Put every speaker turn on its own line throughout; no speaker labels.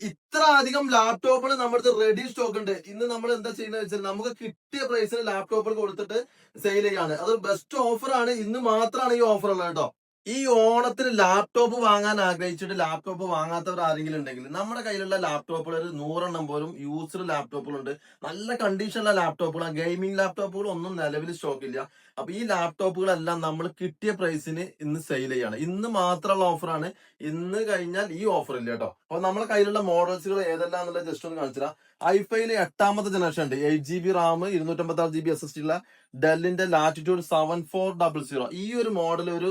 ഇത്ര അധികം ലാപ്ടോപ്പുകൾ നമ്മുടെ റെഡി സ്റ്റോക്ക് ഉണ്ട്. ഇന്ന് നമ്മൾ എന്താ ചെയ്യുന്നത് വെച്ചാൽ നമുക്ക് കിട്ടിയ പ്രൈസിന് ലാപ്ടോപ്പുകൾ കൊടുത്തിട്ട് സെയിൽ ചെയ്യാണ്. അത് ബെസ്റ്റ് ഓഫർ ആണ്. ഇന്ന് മാത്രമാണ് ഈ ഓഫർ ഉള്ളത് കേട്ടോ. ഈ ഓണത്തിന് ലാപ്ടോപ്പ് വാങ്ങാൻ ആഗ്രഹിച്ചിട്ട് ലാപ്ടോപ്പ് വാങ്ങാത്തവർ ആരെങ്കിലും ഉണ്ടെങ്കിൽ നമ്മുടെ കയ്യിലുള്ള ലാപ്ടോപ്പുകൾ ഒരു നൂറെണ്ണം പോലും യൂസ്ഡ് ലാപ്ടോപ്പുകളുണ്ട് നല്ല കണ്ടീഷനുള്ള ലാപ്ടോപ്പുകളാണ് ഗെയിമിംഗ് ലാപ്ടോപ്പുകൾ ഒന്നും നിലവിൽ സ്റ്റോക്ക് ഇല്ല. അപ്പൊ ഈ ലാപ്ടോപ്പുകളെല്ലാം നമ്മൾ കിട്ടിയ പ്രൈസിന് ഇന്ന് സെയിൽ ചെയ്യാണ്. ഇന്ന് മാത്രമുള്ള ഓഫറാണ് ഇന്ന് കഴിഞ്ഞാൽ ഈ ഓഫർ ഇല്ല കേട്ടോ. അപ്പൊ നമ്മുടെ കയ്യിലുള്ള മോഡൽസുകൾ ഏതെല്ലാം എന്നുള്ളത് ജസ്റ്റ് ഒന്ന് കാണിച്ചാൽ ഐഫൈയിലെ എട്ടാമത്തെ ജനറേഷൻ ഉണ്ട്. എയ്റ്റ് ജി ബി റാം ഇരുന്നൂറ്റമ്പത്തി ആറ് G B S S D ഉള്ള ഡെല്ലിന്റെ Latitude seven four double zero ഈ ഒരു മോഡൽ ഒരു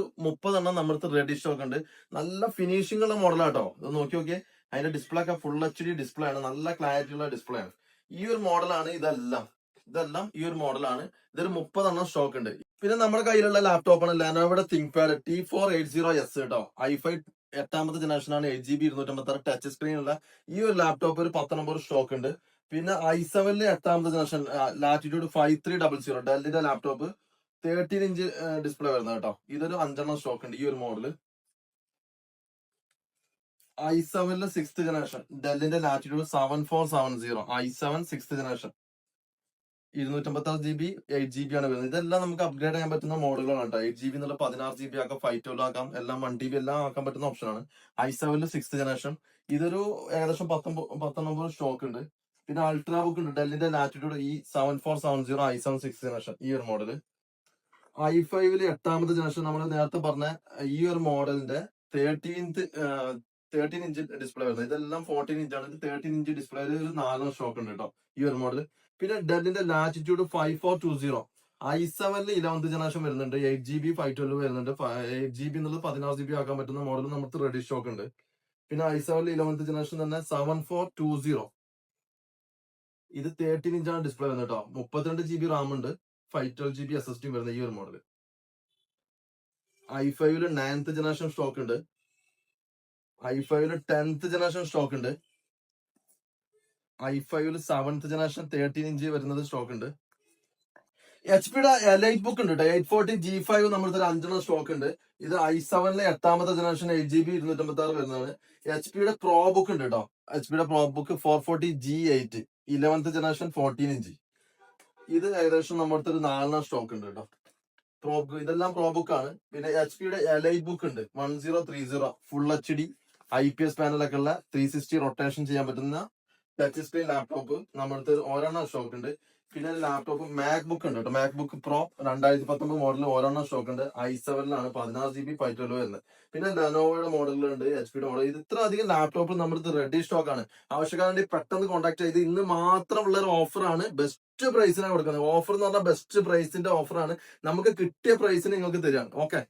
മുപ്പതെണ്ണം നമ്മുടെ റെഡി സ്റ്റോക്ക് ഉണ്ട്. നല്ല ഫിനിഷിംഗ് ഉള്ള മോഡലാട്ടോ ഇത് നോക്കി നോക്കിയേ. അതിന്റെ ഡിസ്പ്ലേ ഒക്കെ ഫുൾ എച്ച് ഡി ഡിസ്പ്ലേ ആണ്. നല്ല ക്ലാരിറ്റി ഉള്ള ഡിസ്പ്ലേ ആണ്. ഈ ഒരു മോഡലാണ് ഇതെല്ലാം. ഇതെല്ലാം ഈ ഒരു മോഡലാണ് ഇതൊരു മുപ്പതെണ്ണം സ്റ്റോക്ക് ഉണ്ട്. പിന്നെ നമ്മുടെ കയ്യിലുള്ള ലാപ്ടോപ്പാണ് ലെനോവയുടെ ThinkPad T four eight zero S കേട്ടോ ഐഫൈ എട്ടാമത്തെ ജനറേഷൻ ആണ് എയ്റ്റ് ജി ബി ഇരുന്നൂറ്റമ്പത്തി ആറ് ടച്ച് സ്ക്രീൻ ഉള്ള ഈ ഒരു ലാപ്ടോപ്പ് ഒരു പത്തൊമ്പത് സ്റ്റോക്ക് ഉണ്ട്. പിന്നെ ഐ സെവനിലെ എട്ടാമത്തെ generation Latitude five three double zero ഡെല്ലിന്റെ laptop thirteen inch display വരുന്നത് കേട്ടോ. ഇതൊരു അഞ്ചെണ്ണം സ്റ്റോക്ക് ഉണ്ട്. ഈ ഒരു മോഡൽ ഐ സെവനിലെ sixth generation ഡെല്ലിന്റെ Latitude seven four seven zero I seven sixth generation ഇരുന്നൂറ്റമ്പത്തി ആറ് G B eight G B ആണ് വരുന്നത്. ഇതെല്ലാം നമുക്ക് അപ്ഗ്രേഡ് ചെയ്യാൻ പറ്റുന്ന മോഡലുകളാണ് കേട്ടോ. എയ്റ്റ് ജി ബി എന്നുള്ള പതിനാറ് ജി ബി ആക്കാം ഫൈവ് ട്വൽവ് ആക്കാം എല്ലാം വൺ ടി ബി എല്ലാം ആക്കാൻ പറ്റുന്ന ഓപ്ഷനാണ് ഐ സെവനിലെ സിക്സ്ത് ജനറേഷൻ ഇതൊരു ഏകദേശം പത്തൊമ്പത് പത്തൊമ്പത് സ്റ്റോക്ക് ഉണ്ട്. പിന്നെ അൾട്രാ ബുക്ക് ഉണ്ട്. ഡെല്ലിന്റെ ലാറ്റിറ്റ്യൂഡ് ഈ seven four seven zero I seven six generation ഈ ഒരു മോഡൽ ഐ ഫൈവിൽ എട്ടാമത്തെ ജനറേഷൻ നമ്മൾ നേരത്തെ പറഞ്ഞ ഈ ഒരു മോഡലിന്റെ തേർട്ടീൻത്ത് തേർട്ടീൻ ഇഞ്ച് ഡിസ്പ്ലേ വരുന്നത്. ഇതെല്ലാം ഫോർട്ടീൻ ഇഞ്ച് ആണ്. തേർട്ടീൻ ഇഞ്ച് ഡിസ്പ്ലേ ഒരു നാലെണ്ണം സ്റ്റോക്ക് ഉണ്ട് കേട്ടോ ഈ ഒരു മോഡൽ പിന്നെ ഡെല്ലിന്റെ Latitude five four two zero I സെവനിൽ ഇലവന്ത് ജനറേഷൻ വരുന്നുണ്ട്. Eight G B five twelve വരുന്നുണ്ട്. എയ്റ്റ് ജി ബി എന്നുള്ളത് പതിനാറ് ജി ബി ആക്കാൻ പറ്റുന്ന മോഡൽ നമുക്ക് റെഡി സ്റ്റോക്ക് ഉണ്ട്. പിന്നെ ഐ സെവനിൽ ഇലവന്ത് ജനറേഷൻ തന്നെ സെവൻ ഫോർ ടു സീറോ ഇത് തേർട്ടീൻ ഇഞ്ചാണ് ഡിസ്പ്ലേ വരുന്നത് കേട്ടോ. മുപ്പത്തിരണ്ട് ജി ബി റാം ഉണ്ട്. Five twelve G B S S D വരുന്ന ഈ ഒരു മോഡൽ ഐ ഫൈവിൽ നയൻത്ത് ജനറേഷൻ സ്റ്റോക്ക് ഉണ്ട്. ഐ ഫൈവിൽ ടെൻത്ത് ജനറേഷൻ സ്റ്റോക്ക് ഉണ്ട്. ഐ ഫൈവിൽ സെവൻത്ത് ജനറേഷൻ തേർട്ടീൻ ഇഞ്ച് വരുന്നത് സ്റ്റോക്ക് ഉണ്ട്. എച്ച് പിയുടെ എലൈറ്റ് ബുക്ക് ഉണ്ട് എയ്റ്റ് ഫോർട്ടി ജി ഫൈവ് നമ്മുടെ ഒരു അഞ്ചെണ്ണം സ്റ്റോക്ക് ഉണ്ട്. ഇത് ഐ സെവനിലെ എട്ടാമത്തെ ജനറേഷൻ എയ്റ്റ് ജി ബി ഇരുന്നൂറ്റമ്പത്തി ആറ് വരുന്നതാണ് എച്ച് പിയുടെ പ്രോ ബുക്ക് ഉണ്ട് കേട്ടോ എച്ച് പിയുടെ ProBook four forty G eight eleventh generation fourteen inch ഇത് ഏകദേശം നമ്മുടെ ഒരു നാലെണ്ണം സ്റ്റോക്ക് ഉണ്ട് കേട്ടോ. ബുക്ക് ഇതെല്ലാം പ്രോ ബുക്ക് ആണ്. പിന്നെ എച്ച് പിയുടെ എലൈറ്റ് ബുക്ക് ഉണ്ട്. One zero three zero full H D I P S പാനലൊക്കെ ഉള്ള ത്രീ സിക്സ്റ്റി റൊട്ടേഷൻ ചെയ്യാൻ പറ്റുന്ന ടച്ച് സ്ക്രീൻ ലാപ്ടോപ്പ് നമ്മുടെ അടുത്ത് ഒരെണ്ണം സ്റ്റോക്ക് ഉണ്ട്. പിന്നെ ലാപ്ടോപ്പ് മാക് ബുക്ക് ഉണ്ട് കേട്ടോ. മാക് ബുക്ക് പ്രോ രണ്ടായിരത്തി പത്തൊമ്പത് മോഡൽ ഓരോണ്ണം സ്റ്റോക്ക് ഉണ്ട്. ഐ സെവനിലാണ് പതിനാറ് ജി ബി ഫൈവ് ട്വൽവ് വരുന്നത്. പിന്നെ ലെനോവയുടെ മോഡലുണ്ട് എച്ച് പിയുടെ മോഡൽ ഇത് ഇത്ര അധികം ലാപ്ടോപ്പ് നമ്മുടെ റെഡി സ്റ്റോക്ക് ആണ്. ആവശ്യക്കാരുടെ പെട്ടെന്ന് കോൺടാക്ട് ചെയ്ത് ഇന്ന് മാത്രമുള്ള ഒരു ഓഫറാണ് ബെസ്റ്റ് പ്രൈസിനാണ് കൊടുക്കുന്നത്. ഓഫർ എന്ന് പറഞ്ഞാൽ ബെസ്റ്റ് പ്രൈസിന്റെ ഓഫറാണ് നമുക്ക് കിട്ടിയ പ്രൈസിന് നിങ്ങൾക്ക് തരാണ് ഓക്കെ